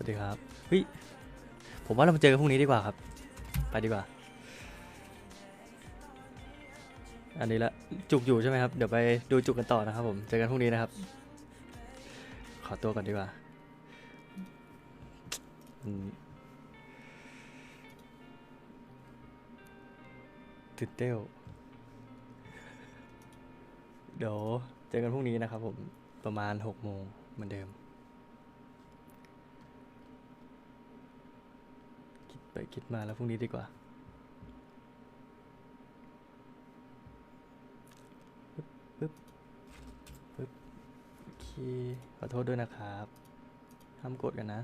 สวัสดีครับเฮ้ยผมว่าเรามาเจอกันพรุ่งนี้ดีกว่าครับ ไปดีกว่า อันนี้ละจุกอยู่ใช่ไหมครับ เดี๋ยวไปดูจุกกันต่อนะครับผม เจอกันพรุ่งนี้นะครับ ขอตัวก่อนดีกว่าตื่นเต้นเดี๋ยวเจอกันพรุ่งนี้นะครับผม ประมาณหกโมงเหมือนเดิม คิด ไปคิดมาแล้วพรุ่งนี้ดีกว่าปึ๊บปึ๊บปึ๊บโอเคขอโทษด้วยนะครับห้ามโกรธกันนะ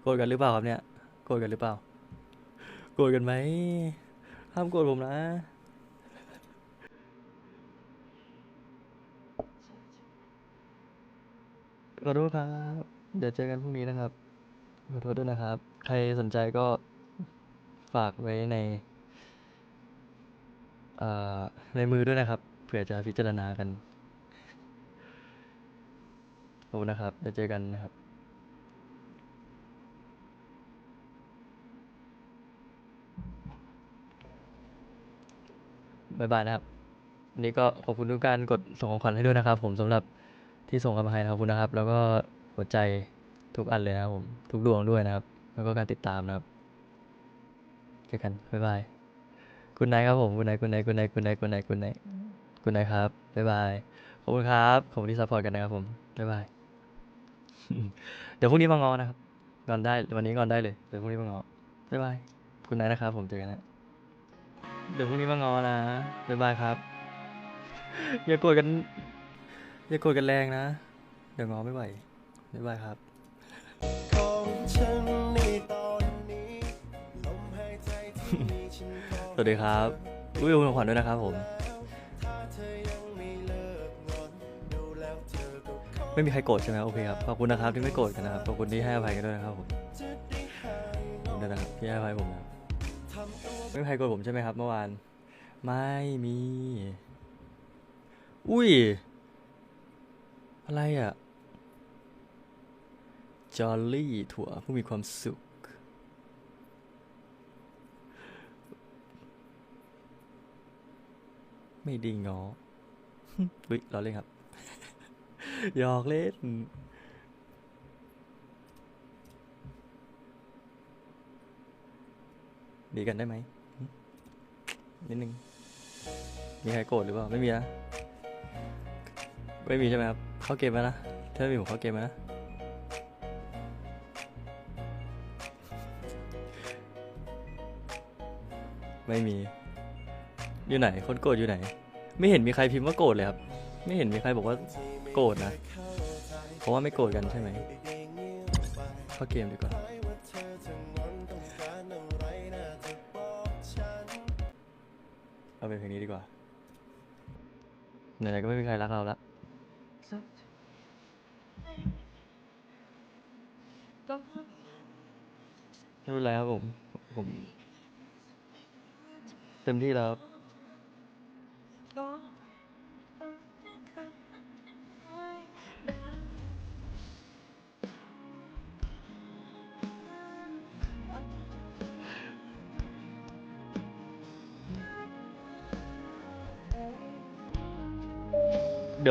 โกรธกันหรือเปล่าครับเนี่ย โกรธกันหรือเปล่า โกรธกันไหมห้ามโกรธผมนะขอโทษครับ เดี๋ยวเจอกันพรุ่งนี้นะครับ ขอโทษด้วยนะครับ ใครสนใจก็ฝากไว้ในเอ่อในมือด้วยนะครับ เผื่อจะพิจารณากัน ขอบคุณนะครับเดี๋ยวเจอกันนะครับบ๊ายบายนะครับวันนี้ก็ขอบคุณทุกการกดส่งของขวัญให้ด้วยนะครับ ผมสำหรับที่ส่งกันมาให้นะครับขอบคุณนะครับ แล้วก็หัวใจ ทุกอันเลยนะครับผมทุกดวงด้วยนะครับ แล้วก็การติดตามนะครับเจอกันบ๊ายบายคุณนายครับผมคุณนายคุณนายคุณนายคุณนายคุณนายคุณนายคุณนายครับบ๊ายบายขอบคุณครับขอบคุณที่ซัพพอร์ตกันนะครับผมบ๊ายบายเดี๋ยวพรุ่งนี้มางอนะครับงอนได้วันนี้งอนได้เลยเดี๋ยวพรุ่งนี้มางอบ๊ายบายคุณนายนะครับ ผมเจอกันนะเดี๋ยวพรุ่งนี้มางอนะบ๊ายบายครับอย่าโกรธกันอย่าโกรธกันแรงนะเดี๋ยวงอไม่ไหวบ๊ายบายครับ ของฉันในตอนนี้ลมหายใจที่มีฉันก็สวัสดีครับอุ้ยขอบคุณของขวัญด้วยนะครับผม ถ้าเธอยังไม่เลิกงอนดูแล้วเธอก็คงไม่มีใครโกรธใช่ไหมโอเคครับ ขอบคุณนะครับที่ไม่โกรธกันนะครับ ขอบคุณที่ให้อภัยกันด้วยนะครับผมจะได้หายขอบคุณด้วยนะครับที่ให้อภัยผมนะครับ ทำตัว ไม่มีใครโกรธผมใช่ไหมครับเมื่อวาน ไม่มี อุ้ย อะไรอะ จอลลี่ถั่วผู้มีความสุข ไม่ดีงอวิเราเล่นครับหยอกเล่นดีกันได้ไหมนิดนึง มีใครโกรธหรือเปล่า ไม่มีนะ ไม่มีใช่ไหมครับ เข้าเกมแล้วนะ ถ้าไม่มีผมเข้าเกมแล้วนะ ไม่มี อยู่ไหน คนโกรธอยู่ไหน ไม่เห็นมีใครพิมพ์ว่าโกรธเลยครับ ไม่เห็นมีใครบอกว่าโกรธนะ เพราะว่าไม่โกรธกันใช่ไหมเข้าเกมดีกว่าเอาเอาเป็นเพลงนี้ดีกว่าไหนๆก็ไม่มีใครรักเราละ ไม่เป็นไรครับผม ผม เต็มที่แล้วครับ เดี๋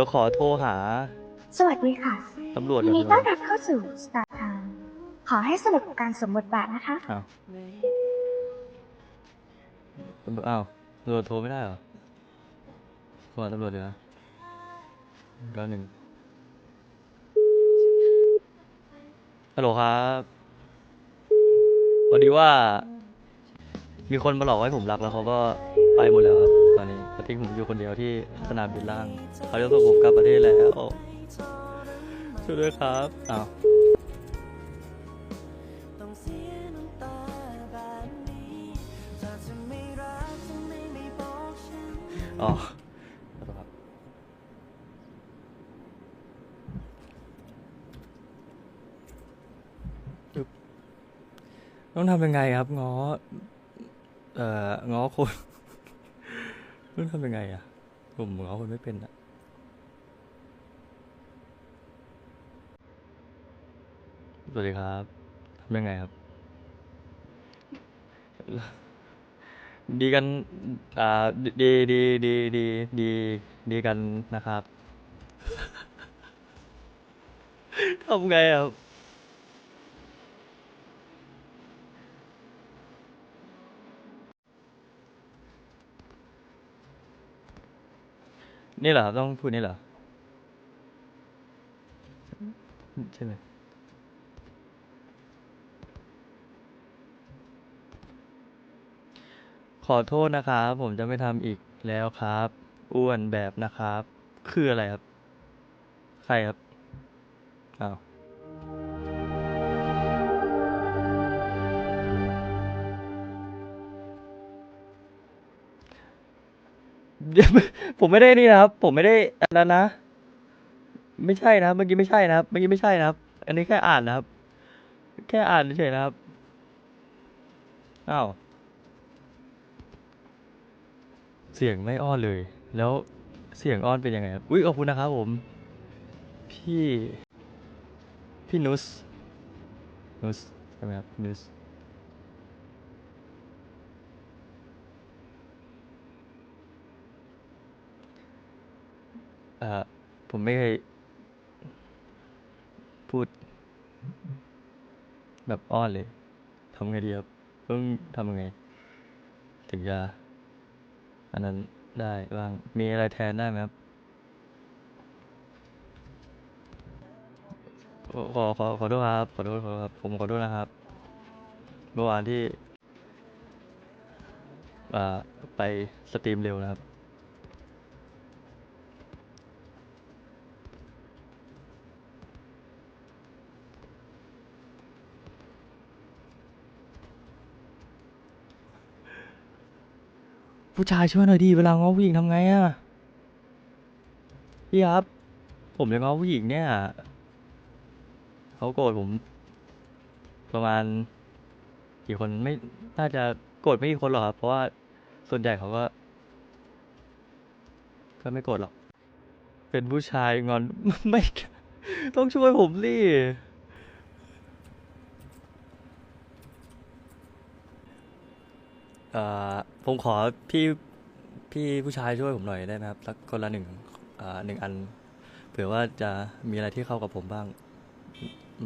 ยวขอโทรหา สวัสดีค่ะตำรวจยิก่อนนดีดีกต้อว่านรับเข้าสู่ Star Time ขอให้สนุกกับการสวมบทบาทนะคะ อ้าวตำรวจอ้าวตำรวจโทรไม่ได้เหรอ โทรตำรวจเดี๋ยนะแป๊บหนึ่งฮัลโหลครับพอดีว่า มีคนมาหลอกให้ผมรักแล้วเขาก็ไปหมดแล้วครับ ตอนนี้เขาทิ้งผมอยู่คนเดียวที่สนามบินล่าง เขาจะส่งผมกลับประเทศแล้ว ช่วยด้วยครับอ้าวต้อเสียน้ำตาแบบนี้ถ้าเธอไม่รักทำไมไม่บอกฉัน อ๋อขอโทษครับอึ๊บ ต้องทำยังไงครับง้อ เอ่อง้อคนต้องทำยังไงอะผมง้อคนไม่เป็นอะสวัสดีครับทำยังไงครับ ดีกัน อ่า ดีดีดีดีดี ดีกันนะครับ ทำไงอะครับ นี่เหรอครับต้องพูดนี่เหรอ ใช่ไหมขอโทษนะครับ ผมจะไม่ทำอีกแล้วครับ อ้วนแบบนะครับ คืออะไรครับ ใครครับ อ้าว ผมไม่ได้นี่นะครับ ผมไม่ได้อันนั้นนะ ไม่ใช่นะครับ เมื่อกี้ไม่ใช่นะครับ เมื่อกี้ไม่ใช่นะครับ อันนี้แค่อ่านนะครับ แค่อ่านเฉยนะครับ อ้าว เสียงไม่อ้อนเลย แล้วเสียงอ้อนเป็นยังไงครับ อุ้ยขอบคุณนะครับผม พี่ พี่นุสนุสใช่ไหมครับ นุส เอ่อ ผมไม่เคยพูด แบบอ้อนเลยทำไงดีครับต้องทำยังไง ถึงจะอันนั้นได้บ้าง มีอะไรแทนได้ไหมครับขอขอขอขอโทษครับขอโทษขอโทษครับ ผมขอโทษนะครับ เมื่อวานที่อ่าไปสตรีมเร็วนะครับ ผู้ชายช่วยหน่อยดิเวลาง้อผู้หญิงทำไงอะพี่ครับ ผมจะง้อผู้หญิงเนี่ยเขาโกรธผม ประมาณกี่คนไม่น่าจะโกรธไม่กี่คนหรอกครับเพราะว่าส่วนใหญ่เขาก็ ก็ไม่โกรธหรอก เป็นผู้ชายงอน ไม่ ต้องช่วยผมสิเอ่อ ผมขอพี่พี่ผู้ชายช่วยผมหน่อยได้ไหมครับสักคนละหนึ่งอ่าหนึ่งอัน เผื่อว่าจะมีอะไรที่เข้ากับผมบ้าง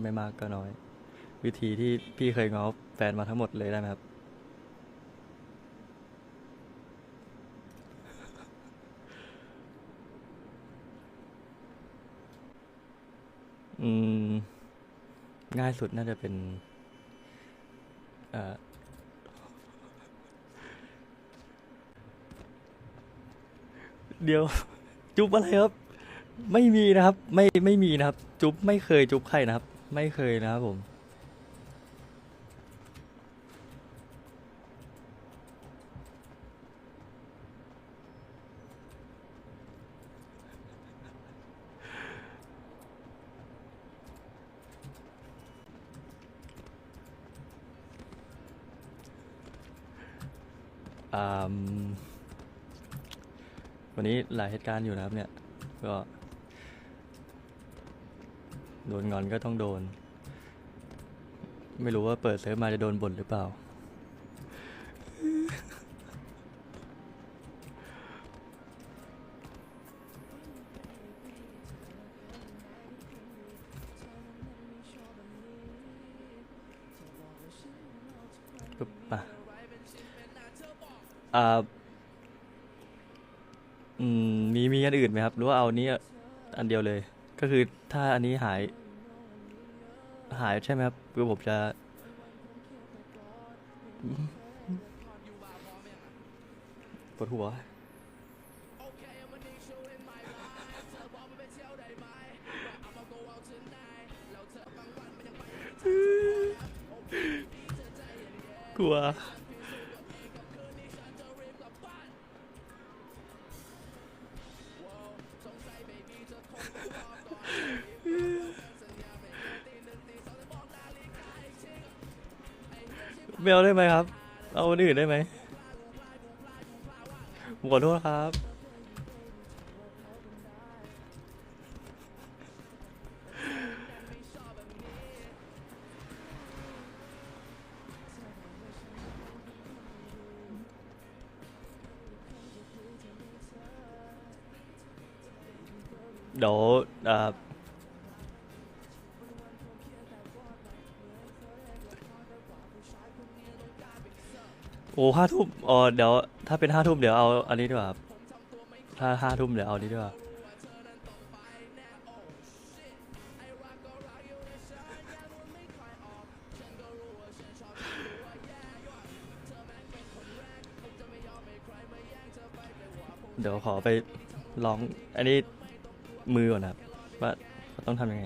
ไม่มากก็น้อย วิธีที่พี่เคยง้อแฟนมาทั้งหมดเลยได้ไหมครับ อืม ง่ายสุดน่าจะเป็น เอ่อ เดี๋ยว จุ๊บอะไรครับ ไม่มีนะครับ ไม่ไม่มีนะครับ จุ๊บไม่เคยจุ๊บใครนะครับ ไม่เคยนะครับผมอ่า วันนี้หลายเหตุการณ์อยู่นะครับเนี่ย ก็ โดนงอนก็ต้องโดน ไม่รู้ว่าเปิดเซิร์ฟมาจะโดนบ่นหรือเปล่า ปึ๊บมาอ่า อืม มีมี อันอื่นไหมครับ หรือว่าเอานี้อันเดียวเลย ก็คือถ้าอันนี้หาย หายใช่ไหมครับคือผมจะ ปวดหัว กลัว ไม่เอาได้ไหมครับ เอาคนอื่นได้ไหมผมขอโทษครับ เดี๋ยวอ่า อ้ห้าทุ่มอ๋อเดี๋ยวถ้าเป็นห้าทุ่มเดี๋ยวเอาอันนี้ดีกว่าครับถ้าห้าทุ่มเดี๋ยวเอาอันนี้ดีกว่าเดี๋ยวขอไปลองอันนี้มือก่อนนะครับว่าต้องทำยังไง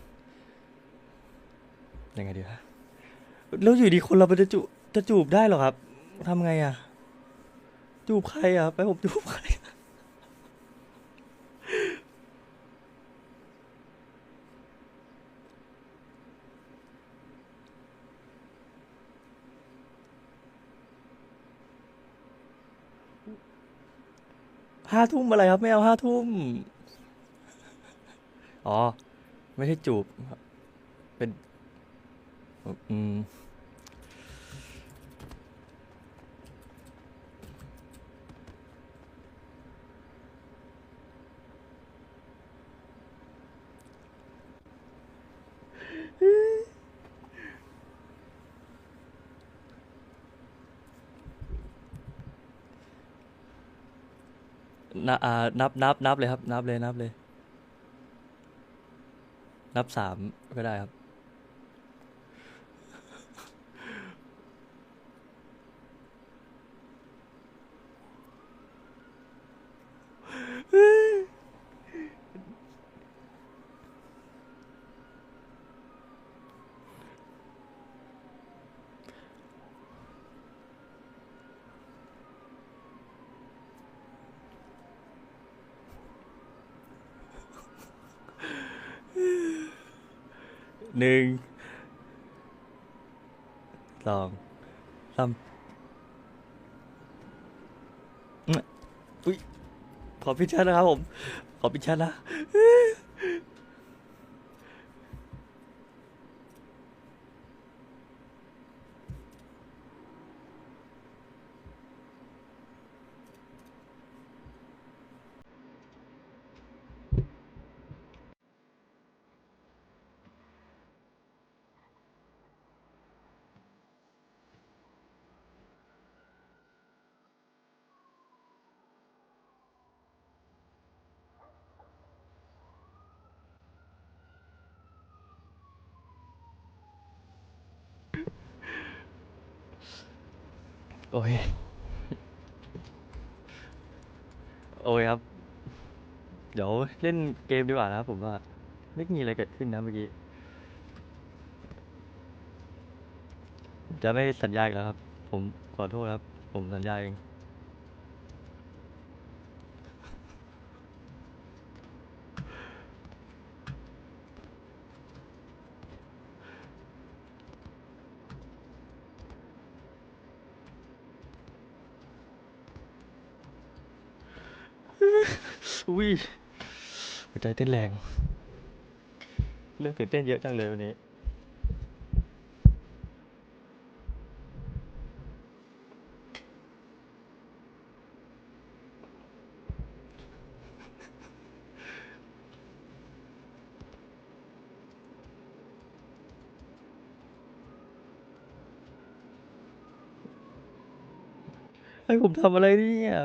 ยังไงดีวะแล้วอยู่ดีคนเราไปจะจูจะจูบได้หรอครับทำไงอะ จูบใครอะ ไปผมจูบใครห้าทุ่มอะไรครับ ไม่เอาห้าทุ่ม อ๋อ ไม่ใช่จูบ เป็น อืมนับนับนับนับเลยครับ นับเลยนับเลย นับสามก็ได้ครับ หนึ่งสองสามอุ้ยขอพิชชั่นนะครับผม ขอพิชชั่นนะ โอ้ยโอ้ยครับ เดี๋ยวเล่นเกมดีกว่านะครับผมว่า ไม่มีอะไรเกิดขึ้นนะเมื่อกี้ จะไม่สัญญาอีกแล้วครับ ผมขอโทษครับ ผมสัญญาเอง อุ้ยหัวใจเต้นแรง เรื่องตื่นเต้นเยอะจังเลยวันนี้ให้ผมทำอะไรเนี่ย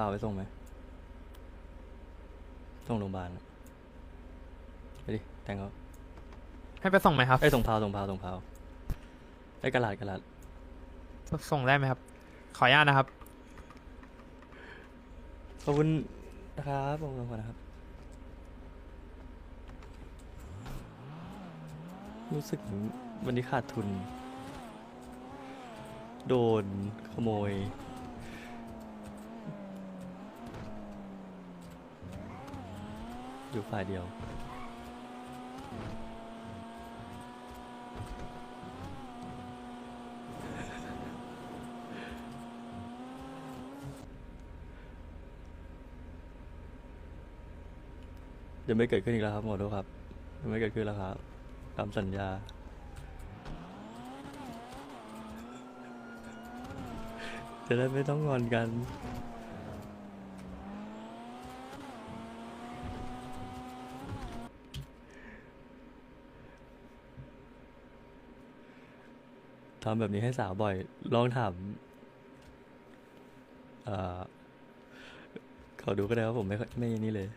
าไปส่งไหมส่งโรงพยาบาลอะไปดิแต่งเขาให้ไปส่งไหมครับ ไอ้ยส่งพาวส่งพาวส่งพาวไอ้ยกระลาดกระลาดส่งได้ไหมครับ ขออนุญาตนะครับ ขอบคุณนะครับขอบคุณก่อนนะครับ รู้สึกเหมือนวันนี้ขาดทุน โดนขโมย อยู่ฝ่ายเดียว จะไม่เกิดขึ้นอีกแล้วครับหมอโทษครับจะไม่เกิดขึ้นแล้วครับตามสัญญา จะได้ไม่ต้องงอนกัน ทำแบบนี้ให้สาวบ่อย ลองถามเขาดูก็ได้ว่าผมไม่ค่ยไม่นี่เลย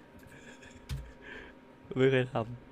ไม่เคยทำ